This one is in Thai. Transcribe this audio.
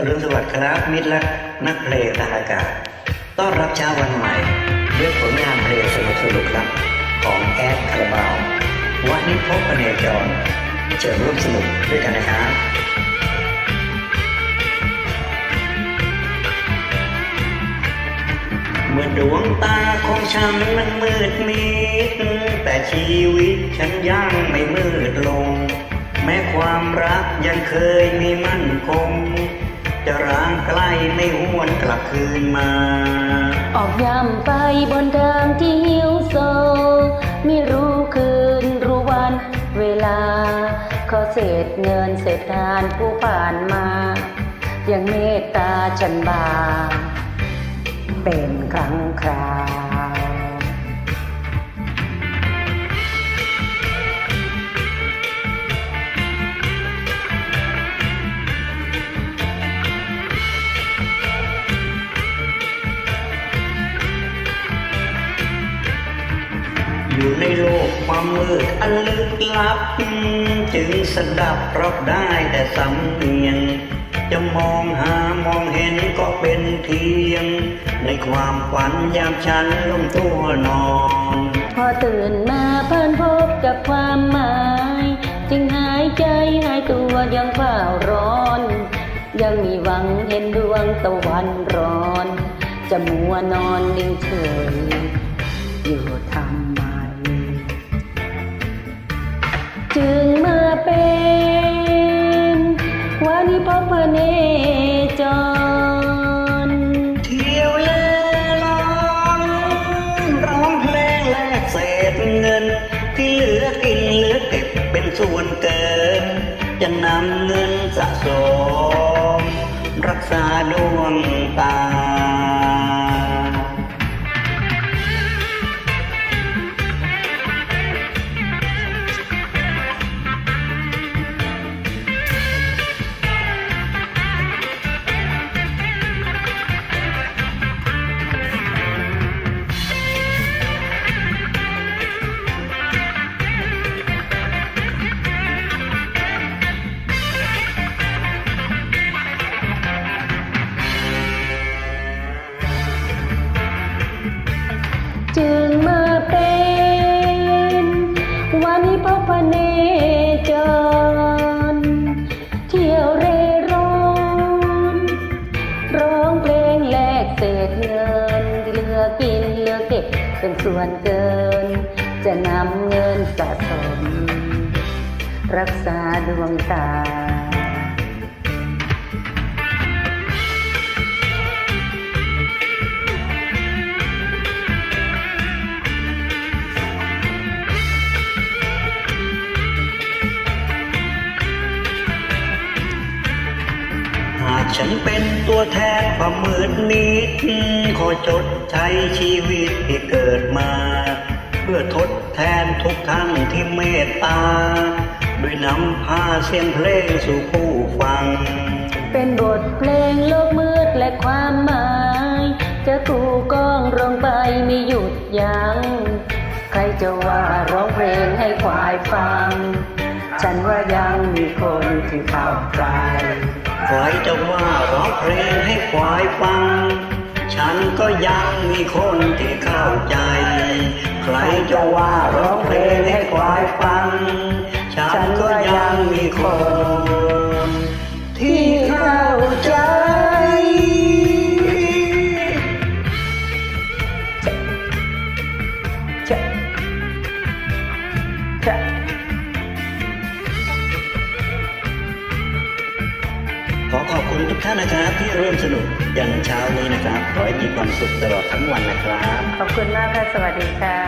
อรุณสวัสดิ์ครับมิตรและนักเพลงทางอากาศ ต้อนรับเช้าวันใหม่ด้วยผลงานเพลงสนุกสนุกๆครับ ของแอดคาราบาววันนี้พบกันเนจรเชิญร่วมสนุกด้วยกันนะครับเมื่อดวงตาของฉันมันมืดมิด แต่ชีวิตฉันยังไม่มืดลง แม้ความรักยังเคยมีมั่นคง จะร้างใกล้ไม่หวนกลับคืนมา ออกย่ำไปบนทางที่หิวโซ ไม่รู้คืนรู้วันเวลาขอเศษเงินเศษทานผู้ผ่านมา ยังเมตตาฉันบางเป็นครั้งคราว อยู่ในโลกความมืดอันลึกลับ จึงสดับรับได้แต่สำเนียง จะมองหามองเห็นก็เป็นเพียง ในความฝันยามฉันล้มตัวนอน พอตื่นมาเพิ่นพบกับความหมาย จึงหายใจหายตัวยังเฝ้าร้อน ยังมีหวังเห็นดวงตะวันร้อน จะมัวนอนนิ่งเฉยอยู่ทำไที่เหลือกินเหลือเก็บเป็นส่วนเกิน จะนำเงินสะสม รักษาดวงตา เก็บเป็นส่วนเกิน จะนำเงินสะสม รักษาดวงตา ฉันเป็นตัวแทนความมืดมิดขอจดใช้ชีวิตที่เกิดมา เพื่อทดแทนทุกท่านที่เมตตาด้วยนำพาเสียงเพลงสู่ผู้ฟัง เป็นบทเพลงโลกมืดและความหมาย จะถูกก้องร้องไปไม่หยุดยัง้งใครจะว่าร้องเพลงให้ควายฟัง ฉันว่ายังมีคนที่เข้าใจ ใครจะว่าร้องเพลงให้ควายฟัง ฉันก็ยังมีคนที่เข้าใจ ใครจะว่าร้องเพลงให้ควายฟัง ฉันก็ยังมีคน ท่านนะครับที่ร่วมสนุกยันเช้านี้นะครับ ขอให้มีความสุขตลอดทั้งวันนะครับ ขอบคุณมากค่ะ สวัสดีค่ะ